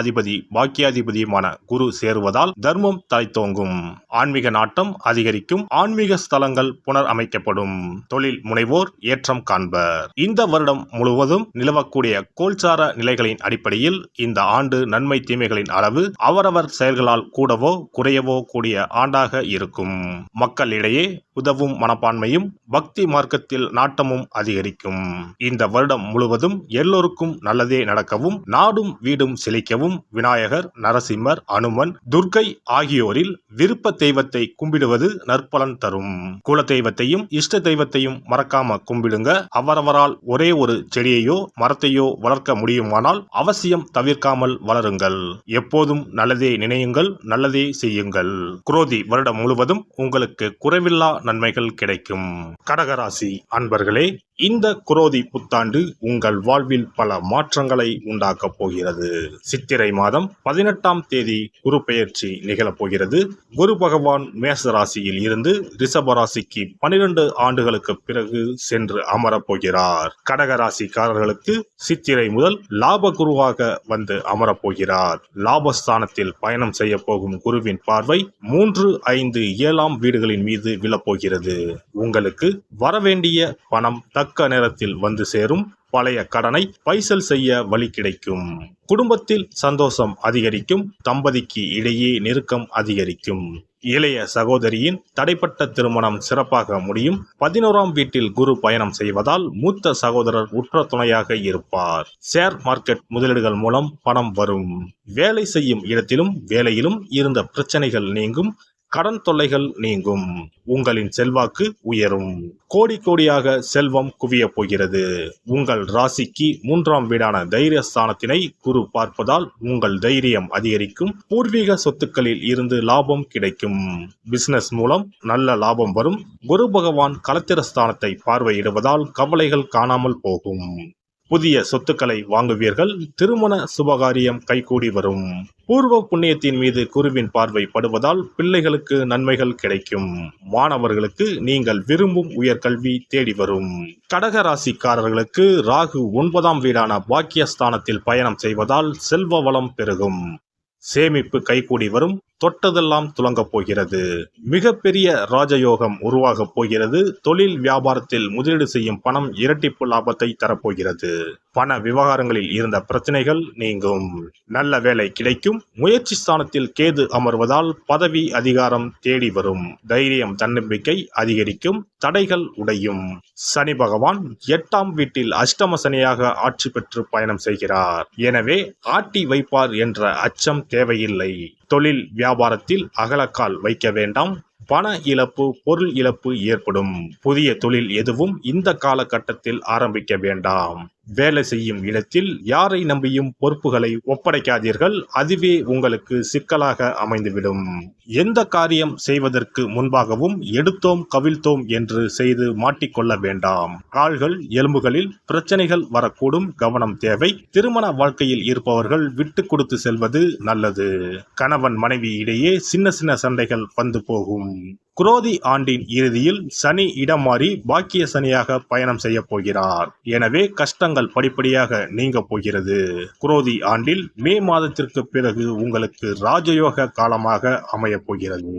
அதிபதி பாக்கியாதிபதியுமான குரு சேருவதால் தர்மம் தலைத்தோங்கும் ஆன்மீக நாட்டம் அதிகரிக்கும். ஆன்மீக ஸ்தலங்கள் புனர் அமைக்கப்படும் தொழில் முனைவோர் ஏற்றம் காண்பர். இந்த வருடம் முழுவதும் நிலவக்கூடிய கோல்சார நிலைகளின் அடிப்படையில் இந்த ஆண்டு நன்மை தீமைகளின் அளவு அவரவர் செயல்களால் கூடவோ குறையவோ கூடிய ஆண்டாக இருக்கும். மக்களிடையே உதவும் மனப்பான்மையும் பக்தி மார்க்கத்தில் நாட்டமும் அதிகரிக்கும். இந்த வருடம் முழுவதும் எல்லோருக்கும் நல்லதே நடக்கவும் நாடும் வீடும் செழிக்கவும் விநாயகர் நரசிம்மர் அனுமன் துர்க்கை ஆகியோரில் விருப்ப தெய்வத்தை கும்பிடுவது நற்பலன் தரும். குல தெய்வத்தையும் இஷ்ட தெய்வத்தையும் மறக்காம கும்பிடுங்க. அவரவரால் ஒரே ஒரு செடியையோ மரத்தையோ வளர்க்க முடியுமானால் அவசியம் தவிர்க்காமல் வளருங்கள். எப்போதும் நல்லதே நினையுங்கள் நல்லதே செய்யுங்கள். குரோதி வருடம் முழுவதும் உங்களுக்கு குறைவில்லா நன்மைகள் கிடைக்கும். கடகராசி அன்பர்களே இந்த குரோதி புத்தாண்டு உங்கள் வாழ்வில் பல மாற்றங்களை உண்டாக்கப் போகிறது. சித்திரை மாதம் பதினெட்டாம் தேதி குரு பெயர்ச்சி நிகழப் போகிறது. குரு பகவான் மேச ராசியில் இருந்து ரிஷப ராசிக்கு பனிரெண்டு ஆண்டுகளுக்கு பிறகு சென்று அமரப் போகிறார். கடக ராசிக்காரர்களுக்கு சித்திரை முதல் லாப குருவாக வந்து அமரப்போகிறார் லாபஸ்தானத்தில் பயணம் செய்ய போகும் குருவின் பார்வை மூன்று ஐந்து ஏழாம் வீடுகளின் மீது விழப்போகிறது உங்களுக்கு வரவேண்டிய பணம் தக்க நேரத்தில் வந்து சேரும் பழைய கடனை பைசல் செய்ய வழி கிடைக்கும். குடும்பத்தில் சந்தோஷம் அதிகரிக்கும் தம்பதிக்கு இடையே நெருக்கம் அதிகரிக்கும். இளைய சகோதரியின் தடைப்பட்ட திருமணம் சிறப்பாக முடியும். பதினோராம் வீட்டில் குரு பயணம் செய்வதால் மூத்த சகோதரர் உற்ற துணையாக இருப்பார். ஷேர் மார்க்கெட் முதலீடுகள் மூலம் பணம் வரும். வேலை செய்யும் இடத்திலும் வேலையிலும் இருந்த பிரச்சனைகள் நீங்கும். கடன் தொல்லைகள் நீங்கும். உங்களின் செல்வாக்கு உயரும். கோடி கோடியாக செல்வம் குவியப் போகிறது. உங்கள் ராசிக்கு மூன்றாம் வீடான தைரியஸ்தானத்தினை குரு பார்ப்பதால் உங்கள் தைரியம் அதிகரிக்கும். பூர்வீக சொத்துக்களில் இருந்து லாபம் கிடைக்கும். பிசினஸ் மூலம் நல்ல லாபம் வரும். குரு பகவான் கலத்திரஸ்தானத்தை பார்வையிடுவதால் கவலைகள் காணாமல் போகும். புதிய சொத்துக்களை வாங்குவீர்கள். திருமண சுபகாரியம் கைகூடி வரும். பூர்வ புண்ணியத்தின் மீது குருவின் பார்வை படுவதால் பிள்ளைகளுக்கு நன்மைகள் கிடைக்கும். மாணவர்களுக்கு நீங்கள் விரும்பும் உயர்கல்வி தேடி வரும். கடக ராசிக்காரர்களுக்கு ராகு ஒன்பதாம் வீடான பாக்கியஸ்தானத்தில் பயணம் செய்வதால் செல்வ வளம் பெருகும். சேமிப்பு கைகூடி வரும். தொட்டதெல்லாம் துலங்கப் போகிறது. மிகப்பெரிய ராஜயோகம் உருவாகப் போகிறது. தொழில் வியாபாரத்தில் முதலீடு செய்யும் பணம் இரட்டிப்பு லாபத்தை தரப்போகிறது. பண விவகாரங்களில் இருந்த பிரச்சனைகள் நீங்கும். நல்ல வேலை கிடைக்கும். முயற்சி ஸ்தானத்தில் கேது அமர்வதால் பதவி அதிகாரம் தேடி வரும். தைரியம் தன்னம்பிக்கை அதிகரிக்கும். தடைகள் உடையும். சனி பகவான் எட்டாம் வீட்டில் அஷ்டம சனியாக ஆட்சி பெற்று பயணம் செய்கிறார். எனவே ஆட்டி வைப்பார் என்ற அச்சம் தேவையில்லை. தொழில் வியாபாரத்தில் அகலக்கால் வைக்க வேண்டாம். பண இழப்பு பொருள் இழப்பு ஏற்படும். புதிய தொழில் எதுவும் இந்த காலகட்டத்தில் ஆரம்பிக்க வேண்டாம். வேலை செய்யும் இடத்தில் யாரை நம்பியும் பொறுப்புகளை ஒப்படைக்காதீர்கள். அதுவே உங்களுக்கு சிக்கலாக அமைந்துவிடும். எந்த காரியம் செய்வதற்கு முன்பாகவும் எடுத்தோம் கவிழ்த்தோம் என்று செய்து மாட்டிக்கொள்ள வேண்டாம். கால்கள் எலும்புகளில் பிரச்சனைகள் வரக்கூடும். கவனம் தேவை. திருமண வாழ்க்கையில் இருப்பவர்கள் விட்டு கொடுத்து செல்வது நல்லது. கணவன் மனைவி இடையே சின்ன சின்ன சண்டைகள் வந்து போகும். குரோதி ஆண்டின் இறுதியில் சனி இடம் மாறி பாக்கிய சனியாக பயணம் செய்ய போகிறார். எனவே கஷ்டங்கள் படிப்படியாக நீங்க போகிறது. குரோதி ஆண்டில் மே மாதத்திற்கு பிறகு உங்களுக்கு ராஜயோக காலமாக அமைய போகிறது.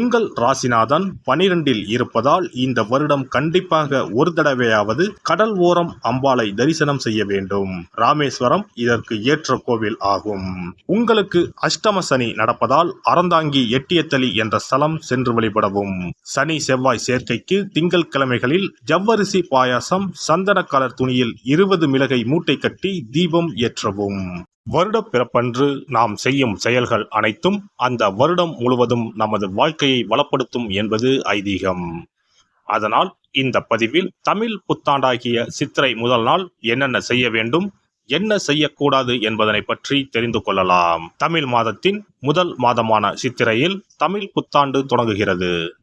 உங்கள் ராசிநாதன் பனிரெண்டில் இருப்பதால் இந்த வருடம் கண்டிப்பாக ஒரு தடவையாவது கடல் ஓரம் அம்பாளை தரிசனம் செய்ய வேண்டும். ராமேஸ்வரம் இதற்கு ஏற்ற கோவில் ஆகும். உங்களுக்கு அஷ்டம சனி நடப்பதால் அறந்தாங்கி எட்டியத்தலி என்ற ஸ்தலம் சென்று வழிபடவும் சனி செவ்வாய் சேர்க்கைக்கு திங்கள் கிழமைகளில் ஜவ்வரிசி பாயாசம் சந்தன கலர் துணியில் இருபது மிளகை மூட்டை கட்டி தீபம் ஏற்றவும். வருட பிறப்பன்று நாம் செய்யும் செயல்கள் அனைத்தும் அந்த வருடம் முழுவதும் நமது வாழ்க்கையை வளப்படுத்தும் என்பது ஐதீகம். அதனால் இந்த பதிவில் தமிழ் புத்தாண்டாகிய சித்திரை முதல் நாள் என்னென்ன செய்ய வேண்டும் என்ன செய்யக்கூடாது என்பதனை பற்றி தெரிந்து கொள்ளலாம். தமிழ் மாதத்தின் முதல் மாதமான சித்திரையில் தமிழ் புத்தாண்டு தொடங்குகிறது.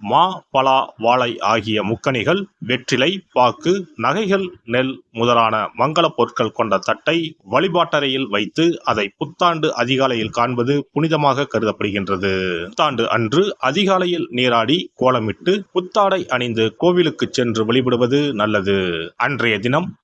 மா பலா வாழை ஆகிய முக்கணிகள் வெற்றிலை பாக்கு நகைகள் நெல் முதலான மங்கள பொருட்கள் கொண்ட தட்டை வழிபாட்டறையில் வைத்து அதை புத்தாண்டு அதிகாலையில் காண்பது புனிதமாக கருதப்படுகின்றது. புத்தாண்டு அன்று அதிகாலையில் நீராடி கோலமிட்டு புத்தாடை அணிந்து கோவிலுக்கு சென்று வழிபடுவது நல்லது. அன்றைய தினம்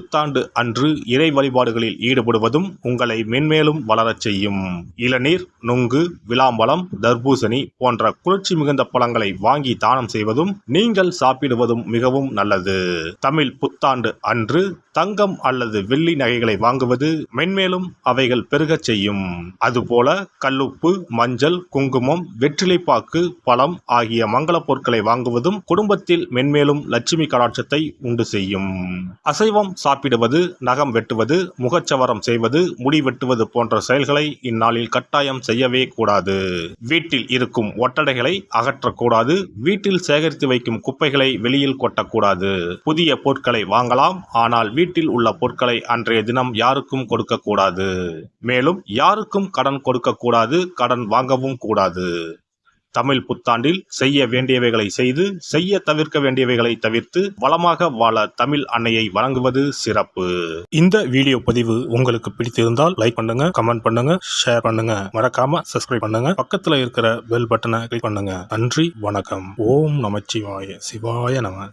புத்தாண்டு அன்று இறை வழிபாடுகளில் ஈடுபடுவதும் உங்களை மென்மேலும் வளரச் செய்யும். இளநீர் நுங்கு விளாம்பழம் தர்பூசணி போன்ற குளிர்ச்சி மிகுந்த பழங்களை வாங்கி தானம் செய்வதும் நீங்கள் சாப்பிடுவதும் மிகவும் நல்லது. தமிழ் புத்தாண்டு அன்று தங்கம் அல்லது வெள்ளி நகைகளை வாங்குவது மென்மேலும் அவைகள் பெருகச் செய்யும். அதுபோல கல்லுப்பு மஞ்சள் குங்குமம் வெற்றிலைப்பாக்கு பழம் ஆகிய மங்கள பொருட்களை வாங்குவதும் குடும்பத்தில் மென்மேலும் லட்சுமி கடாட்சத்தை உண்டு செய்யும். அசைவம் சாப்பிடுவது நகம் வெட்டுவது முகச்சவரம் செய்வது முடி வெட்டுவது போன்ற செயல்களை இந்நாளில் கட்டாயம் செய்யவே கூடாது. வீட்டில் இருக்கும் ஒட்டடைகளை அகற்றக்கூடாது. வீட்டில் சேகரித்து வைக்கும் குப்பைகளை வெளியில் கொட்டக்கூடாது. புதிய பொருட்களை வாங்கலாம். ஆனால் வீட்டில் உள்ள பொருட்களை அன்றைய தினம் யாருக்கும் கொடுக்கக்கூடாது. மேலும் யாருக்கும் கடன் கொடுக்கக்கூடாது. கடன் வாங்கவும் கூடாது. தமிழ் புத்தாண்டில் செய்ய வேண்டியவைகளை செய்து செய்ய தவிர்க்க வேண்டியவைகளை தவிர்த்து வளமாக வாழ தமிழ் அன்னையை வழங்குவது சிறப்பு. இந்த வீடியோ பதிவு உங்களுக்கு பிடித்திருந்தால் லைக் பண்ணுங்க கமெண்ட் பண்ணுங்க ஷேர் பண்ணுங்க. மறக்காம சப்ஸ்கிரைப் பண்ணுங்க. பக்கத்துல இருக்கிற பெல் பட்டனை கிளிக் பண்ணுங்க. நன்றி வணக்கம். ஓம் நமச்சிவாய. சிவாய நம.